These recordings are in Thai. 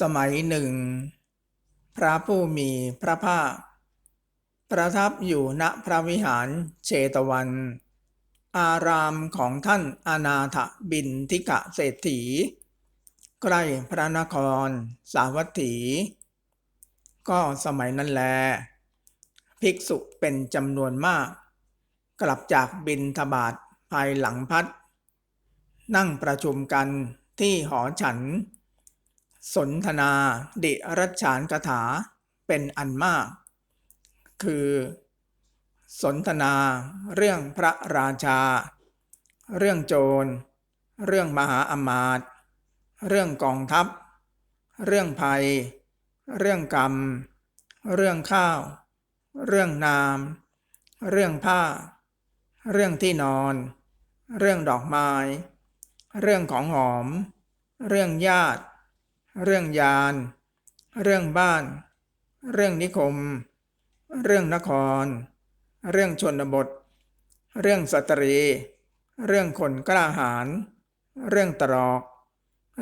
สมัยหนึ่ง พระผู้มีพระภาค ประทับอยู่ณพระวิหารเชตวัน อารามของท่านอนาถบินทิกะเศรษฐี ใกล้พระนคร สาวัตถี ก็สมัยนั้นแล ภิกษุเป็นจำนวนมาก กลับจากบินทบาทภายหลังพัด นั่งประชุมกันที่หอฉัน สนทนาดิรัชฉานกถาเป็นอันมาก คือ สนทนาเรื่องพระราชา เรื่องโจร เรื่องมหาอมาตย์เรื่องกองทัพ เรื่องภัย เรื่องกรรม เรื่องข้าว เรื่องนาม เรื่องผ้า เรื่องที่นอน เรื่องดอกไม้ เรื่องของหอม เรื่องญาติ เรื่องยาน เรื่องบ้าน เรื่องนิคม เรื่องนคร เรื่องชนบท เรื่องสตรี เรื่องคนกล้าหาญ เรื่องตรอก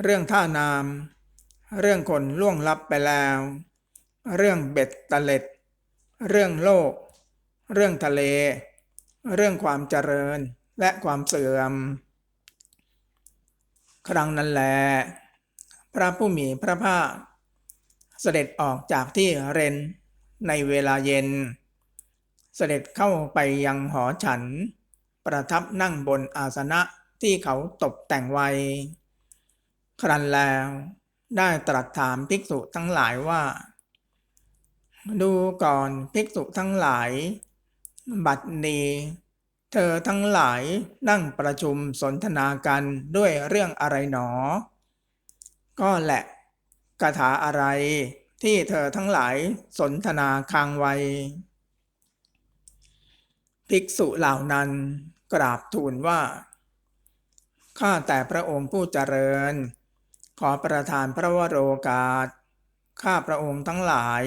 เรื่องท่านาม เรื่องคนล่วงลับไปแล้ว เรื่องเบ็ดตะเล็ด เรื่องโลก เรื่องทะเล เรื่องความเจริญและความเสื่อม ครั้งนั้นแหละ พระผู้มีพระภาค เสด็จออกจากที่เรนในเวลาเย็น เสด็จเข้าไปยังหอฉัน ประทับนั่งบนอาสนะที่เขาตกแต่งไว้ ครั้นแล้วได้ตรัสถามภิกษุทั้งหลายว่า ดูก่อนภิกษุทั้งหลาย บัดนี้เธอทั้งหลายนั่งประชุมสนทนากันด้วยเรื่องอะไรหนอ ก็แหละคาถาอะไรที่เธอทั้งหลายสนทนาค้างไว้ ภิกษุเหล่านั้นกราบทูลว่า ข้าแต่พระองค์ผู้เจริญ ขอประทานพระวโรกาส ข้าพระองค์ทั้งหลาย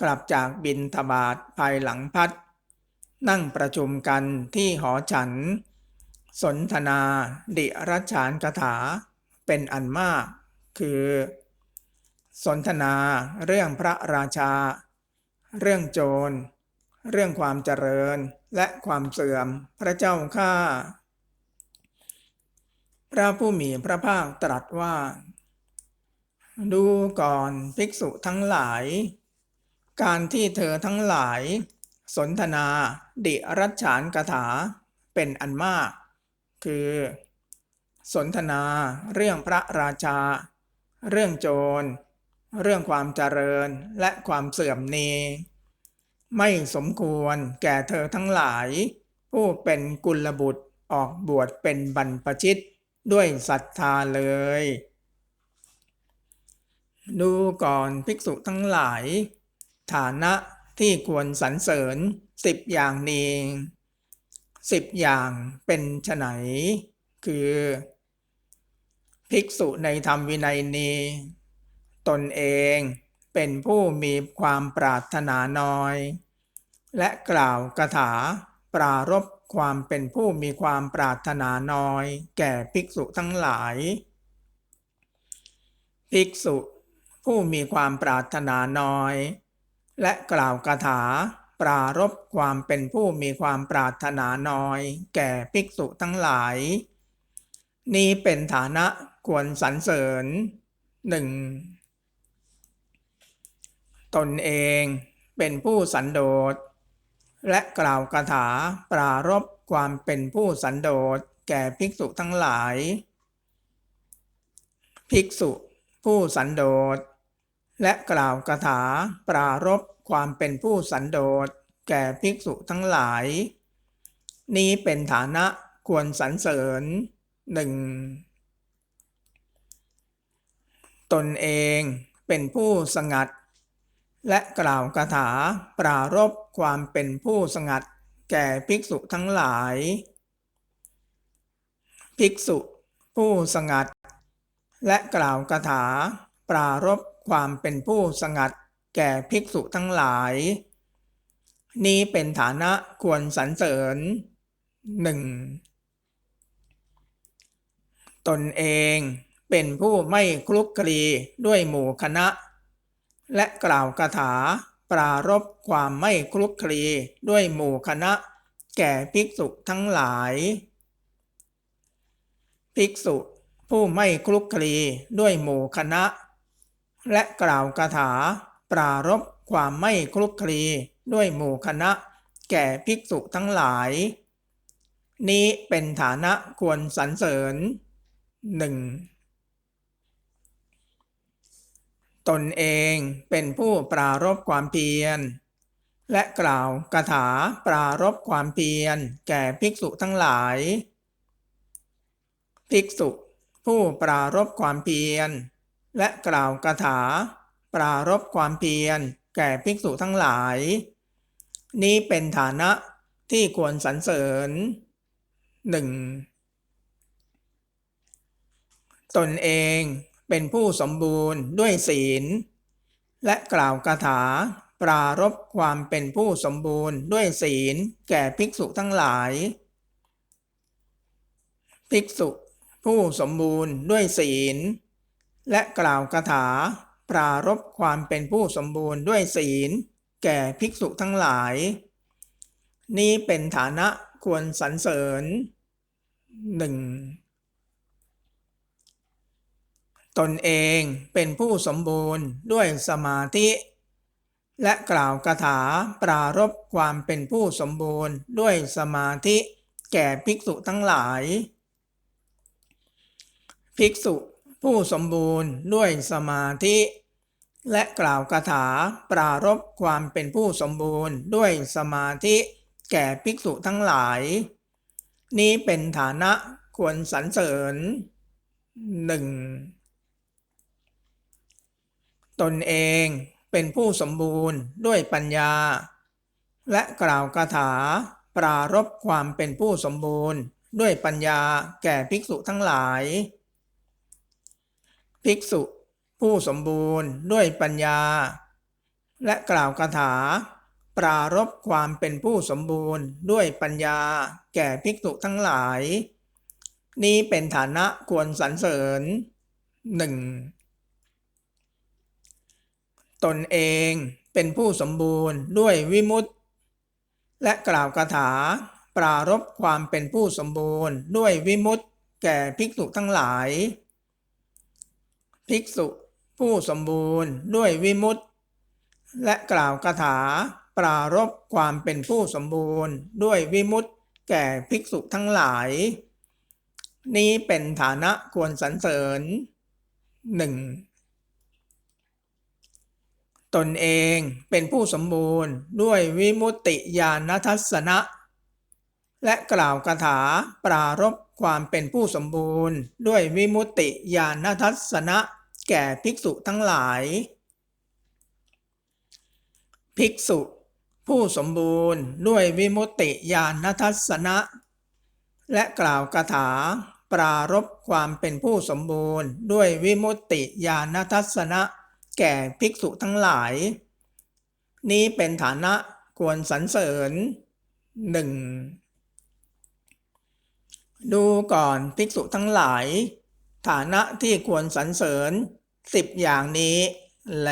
กลับจากบินทบาทภายหลังพัด นั่งประชุมกันที่หอฉัน สนทนาดิรัชฉานกถาเป็นอันมาก คือ สนทนาเรื่องพระราชา เรื่องโจร เรื่องความเจริญและความเสื่อมพระเจ้าข้าพระผู้มีพระภาคตรัสว่า ดูก่อนภิกษุทั้งหลาย การที่เธอทั้งหลาย สนทนาดิรัชฉานกถาเป็นอันมาก คือ สนทนาเรื่องพระราชา เรื่องโจร เรื่องความเจริญและความเสื่อมนี้ ไม่สมควรแก่เธอทั้งหลาย ผู้เป็นกุลบุตรออกบวชเป็นบรรพชิตด้วยศรัทธาเลย ดูก่อนภิกษุทั้งหลาย ฐานะที่ควรสรรเสริญสิบอย่างนี้สิบอย่างเป็นไฉนคือ ภิกษุในธรรมวินัยนี้ ตนเองเป็นผู้มีความปรารถนาน้อย และกล่าวคาถาปรารบความเป็นผู้มีความปรารถนาน้อย แก่ภิกษุทั้งหลาย ภิกษุผู้มีความปรารถนาน้อย และกล่าวคาถาปรารบความเป็นผู้มีความปรารถนาน้อย แก่ภิกษุทั้งหลาย นี้เป็นฐานะ ควรสรรเสริญหนึ่งตนเองเป็นผู้สันโดษ และกล่าวคาถาปรารบความเป็นผู้สันโดษแก่ภิกษุทั้งหลาย ภิกษุผู้สันโดษ และกล่าวคาถาปรารบความเป็นผู้สันโดษ แก่ภิกษุทั้งหลาย นี้เป็นฐานะควรสรรเสริญหนึ่ง ตนเองเป็นผู้สงัด และกล่าวคาถาปรารบความเป็นผู้สงัด แก่ภิกษุทั้งหลาย ภิกษุผู้สงัด และกล่าวคาถาปรารบความเป็นผู้สงัด แก่ภิกษุทั้งหลาย นี้เป็นฐานะควรสรรเสริญหนึ่งตนเอง เป็นผู้ไม่คลุกคลีด้วยหมู่คณะ และกล่าวคาถาปรารบความไม่คลุกคลีด้วยหมู่คณะ แก่ภิกษุทั้งหลาย ภิกษุผู้ไม่คลุกคลีด้วยหมู่คณะ และกล่าวคาถาปรารบความไม่คลุกคลีด้วยหมู่คณะ แก่ภิกษุทั้งหลาย นี้เป็นฐานะควรสรรเสริญหนึ่ง ตนเองเป็นผู้ปรารบความเพียร และกล่าวคาถาปรารบความเพียร แก่ภิกษุทั้งหลาย ภิกษุ ผู้ปรารบความเพียร และกล่าวคาถา ปรารบความเพียร แก่ภิกษุทั้งหลาย นี้เป็นฐานะที่ควรสรรเสริญหนึ่งตนเอง เป็นผู้สมบูรณ์ด้วยศีล และกล่าวคาถา ปรารบความเป็นผู้สมบูรณ์ด้วยศีล แก่ภิกษุทั้งหลาย ภิกษุผู้สมบูรณ์ด้วยศีล และกล่าวคาถา ปรารบความเป็นผู้สมบูรณ์ด้วยศีล แก่ภิกษุทั้งหลาย นี้เป็นฐานะควรสรรเสริญหนึ่ง ตนเองเป็นผู้สมบูรณ์ด้วยสมาธิ และกล่าวคาถาปรารบความเป็นผู้สมบูรณ์ด้วยสมาธิ แก่ภิกษุทั้งหลาย ภิกษุผู้สมบูรณ์ด้วยสมาธิ และกล่าวคาถาปรารบความเป็นผู้สมบูรณ์ด้วยสมาธิ แก่ภิกษุทั้งหลาย นี้เป็นฐานะควรสรรเสริญหนึ่ง ตนเองเป็นผู้สมบูรณ์ด้วยปัญญา และกล่าวคาถา ปรารบความเป็นผู้สมบูรณ์ ด้วยปัญญาแก่ภิกษุทั้งหลาย ภิกษุผู้สมบูรณ์ด้วยปัญญา และกล่าวคาถา ปรารบความเป็นผู้สมบูรณ์ด้วยปัญญาแก่ภิกษุทั้งหลาย นี้เป็นฐานะควรสรรเสริญหนึ่ง ตนเองเป็นผู้สมบูรณ์ด้วยวิมุตติ และกล่าวคาถา ปรารบความเป็นผู้สมบูรณ์ด้วยวิมุตติ แก่ภิกษุทั้งหลาย ภิกษุผู้สมบูรณ์ด้วยวิมุตติ และกล่าวคาถา ปรารบความเป็นผู้สมบูรณ์ด้วยวิมุตติ แก่ภิกษุทั้งหลาย นี้เป็นฐานะควรสรรเสริญหนึ่ง ตนเองเป็นผู้สมบูรณ์ด้วยวิมุตติญาณทัศนะ และกล่าวคาถาปรารบความเป็นผู้สมบูรณ์ด้วยวิมุตติญาณทัศนะแก่ภิกษุทั้งหลาย ภิกษุ ผู้สมบูรณ์ด้วยวิมุตติญาณทัศนะ และกล่าวคาถาปรารบความเป็นผู้สมบูรณ์ด้วยวิมุตติญาณทัศนะ แก่ภิกษุทั้งหลาย นี้เป็นฐานะควรสรรเสริญหนึ่งดูก่อนภิกษุทั้งหลาย ฐานะที่ควรสรรเสริญสิบอย่างนี้แล